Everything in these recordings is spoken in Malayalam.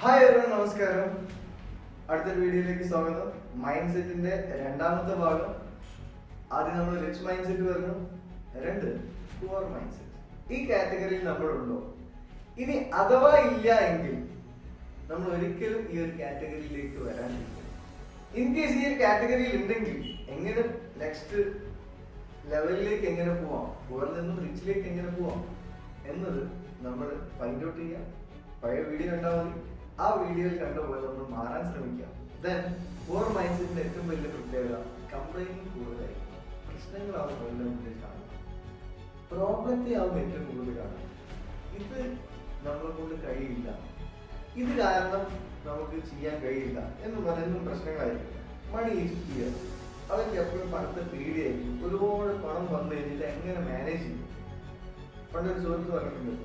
ഹായ് എല്ലാം നമസ്കാരം. അടുത്തൊരു വീഡിയോയിലേക്ക് സ്വാഗതം. മൈൻഡ് സെറ്റിന്റെ രണ്ടാമത്തെ ഭാഗം. ആദ്യം നമ്മൾ റിച്ച് മൈൻഡ് സെറ്റ് പറഞ്ഞു രണ്ട് പുവർ മൈൻഡ് സെറ്റ് ഈ കാറ്റഗറിയിൽ നമ്മളുണ്ടോ? ഇനി അഥവാ ഇല്ല എങ്കിൽ നമ്മൾ ഒരിക്കലും ഈ ഒരു കാറ്റഗറിയിലേക്ക് വരാനില്ല. ഇൻ കേസ് ഈ ഒരു കാറ്റഗറിയിൽ ഉണ്ടെങ്കിൽ എങ്ങനെ നെക്സ്റ്റ് ലെവലിലേക്ക് എങ്ങനെ പോവാം? പുവറിൽ നിന്നും റിച്ചിലേക്ക് എങ്ങനെ പോവാം? എന്നത് നമ്മൾ ഫൈൻഡ് ഔട്ട് ചെയ്യാം. പഴയ വീഡിയോ മതി. ആ വീഡിയോയിൽ കണ്ടുപോയത് ഒന്ന് മാറാൻ ശ്രമിക്കാം ദെൻ പോർ മൈൻഡ് സെറ്റിന്റെ ഏറ്റവും വലിയ പ്രത്യേകത കംപ്ലൈന്റ് കൂടുതലായി പ്രശ്നങ്ങളാവും അവരുടെ മുന്നിൽ കാണുക പ്രോബ്ലത്തെ ആവും ഏറ്റവും കൂടുതൽ കാണുക ഇത് നമ്മളെ കൊണ്ട് കഴിയില്ല. ഇത് കാരണം നമുക്ക് ചെയ്യാൻ കഴിയില്ല എന്ന് പറയുന്ന പ്രശ്നങ്ങളായിരിക്കും. മണി ഈസ് അവർക്ക് എപ്പോഴും പണത്തെ പേടിയായിരിക്കും ഒരുപാട് പണം വന്നു കഴിഞ്ഞിട്ട് എങ്ങനെ മാനേജ് ചെയ്യും? പണ്ടൊരു സുഹൃത്ത് പറഞ്ഞിട്ടുണ്ട്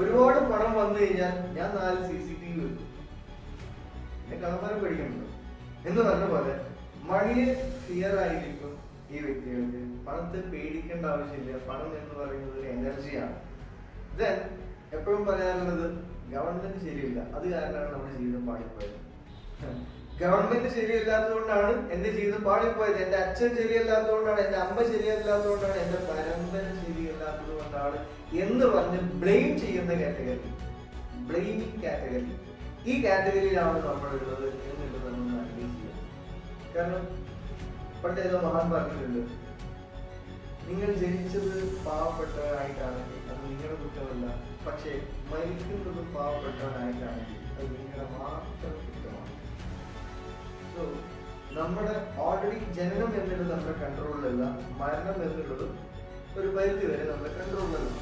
ഒരുപാട് പണം വന്നു കഴിഞ്ഞാൽ ഞാൻ നാല് സി സി ടി വി വെക്കും. എന്നെ കളമരം പേടിക്കുന്നുണ്ട്. എന്ന് പറഞ്ഞ പോലെ മണിയെ ഫിയർ ആയിരിക്കും ഈ വ്യക്തികൾക്ക്. പണത്തെ പേടിക്കേണ്ട ആവശ്യമില്ല. പണം എന്ന് പറയുന്നത് ഒരു എനർജിയാണ് ദെൻ എപ്പോഴും പറയാനുള്ളത് ഗവൺമെന്റ് ശരിയില്ല. അത് കാരണമാണ് നമ്മുടെ ജീവിതം പാടിപ്പോയത് ഗവൺമെന്റ് ശരിയല്ലാത്തതുകൊണ്ടാണ് എന്റെ ജീവിതം പാടിപ്പോയത് എന്റെ അച്ഛൻ ശരിയല്ലാത്തതുകൊണ്ടാണ് എന്റെ അമ്മ ശരിയല്ലാത്തതുകൊണ്ടാണ് എന്റെ പരമ്പര ശരിയല്ലാത്തത് കൊണ്ടാണ് എന്ന് പറഞ്ഞ് ബ്ലെയിം ചെയ്യുന്ന കാറ്റഗറി ബ്ലെയിമിങ് കാറ്റഗറി ഈ കാറ്റഗറിയിലാണ് നമ്മളുള്ളത് എന്നുള്ളത് നമ്മൾ ചെയ്യാം കാരണം പണ്ട് ഏതോ മഹാൻ പറഞ്ഞിട്ടുണ്ട് നിങ്ങൾ ജനിച്ചത് പാവപ്പെട്ടവരായിട്ടാണെങ്കിൽ അത് നിങ്ങളുടെ കുറ്റമല്ല പക്ഷേ മരിക്കുന്നത് പാവപ്പെട്ടവനായിട്ടാണെങ്കിൽ അത് നിങ്ങളുടെ മാത്രം കുറ്റമാണ്. സോ നമ്മുടെ ഓൾറെഡി ജനനം എന്നുള്ളത് നമ്മുടെ കൺട്രോളിലല്ല മരണം എന്നുള്ളതും ഒരു പരിധി വരെ നമ്മുടെ കൺട്രോളിലല്ല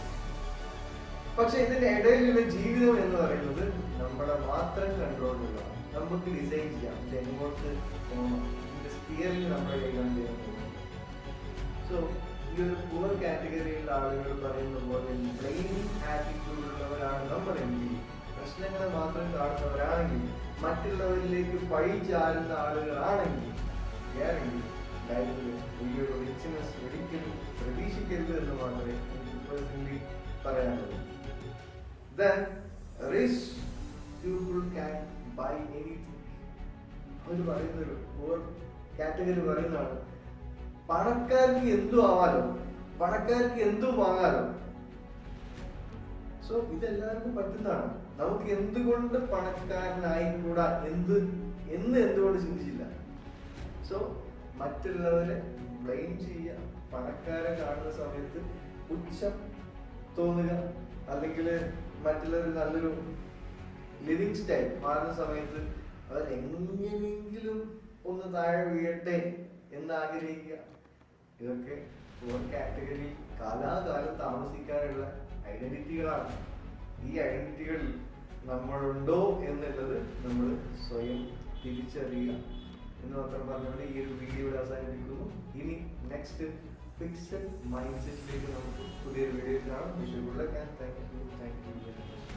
പക്ഷെ ഇതിന്റെ ഇടയിലുള്ള ജീവിതം എന്ന് പറയുന്നത് നമ്മളെ മാത്രം കൺട്രോളിലുള്ള നമുക്ക് ഡിസൈൻ ചെയ്യാം. ഇത് എങ്ങോട്ട് പോകണം ഇതിന്റെ സ്പിയറിൽ നമ്മുടെ കൈകാര്യം ചെയ്യാൻ പോകുന്നത് സോ ഈ ഒരു പുവർ കാറ്റഗറിയിലുള്ള ആളുകൾ പറയുന്ന പോലെ ബ്ലെയിമിംഗ് ആറ്റിറ്റ്യൂഡ് ഉള്ളവരാണ് നമ്മളെങ്കിൽ പ്രശ്നങ്ങളെ മാത്രം കാണുന്നവരാണെങ്കിൽ മറ്റുള്ളവരിലേക്ക് പഴി ചാരുന്ന ആളുകളാണെങ്കിൽ ഗ്യാരണ്ടി ലൈഫിൽ ഒരു റിച്ച്നെസ് ഒരിക്കലും പ്രതീക്ഷിക്കരുത് എന്ന് മാത്രമേ പേഴ്സണലി പറയാനുള്ളൂ then rich people can buy any അവർ പറയുന്നൊരു പുവർ കാറ്റഗറി പറയുന്നതാണ്. പണക്കാർക്ക് എന്തും ആവാലോ പണക്കാർക്ക് എന്തും വാങ്ങാലോ. സോ ഇതെല്ലാവർക്കും പറ്റുന്നതാണ്. നമുക്ക് എന്തുകൊണ്ട് പണക്കാരനായിക്കൂടാ? എന്ത് എന്ന് എന്തുകൊണ്ട് ചിന്തിച്ചില്ല? സോ മറ്റുള്ളവരെ ബ്ലെയിം ചെയ്യുക. പണക്കാരെ കാണുന്ന സമയത്ത് പുച്ഛം തോന്നുക. അല്ലെങ്കിൽ മറ്റുള്ളവർ നല്ലൊരു ലിവിങ് സ്റ്റൈൽ മാറുന്ന സമയത്ത് അവർ എങ്ങനെയെങ്കിലും ഒന്ന് താഴെ വീഴട്ടെ എന്ന് ആഗ്രഹിക്കുക. ഇതൊക്കെ കാറ്റഗറി കാലാകാലം താമസിക്കാനുള്ള ഐഡന്റിറ്റികളാണ് ഈ ഐഡന്റിറ്റികളിൽ നമ്മളുണ്ടോ എന്നുള്ളത് നമ്മൾ സ്വയം തിരിച്ചറിയുക. എന്ന് മാത്രം പറഞ്ഞുകൊണ്ട് ഈ ഒരു വീഡിയോ ഇവിടെ അവസാനിപ്പിക്കുന്നു. ഇനി നെക്സ്റ്റ് ഫിക്സഡ് മൈൻഡ് സെറ്റിലേക്ക് നമുക്ക് പുതിയൊരു വീഡിയോ കാണാം. വിഷയമുള്ള താങ്ക് യു താങ്ക് യു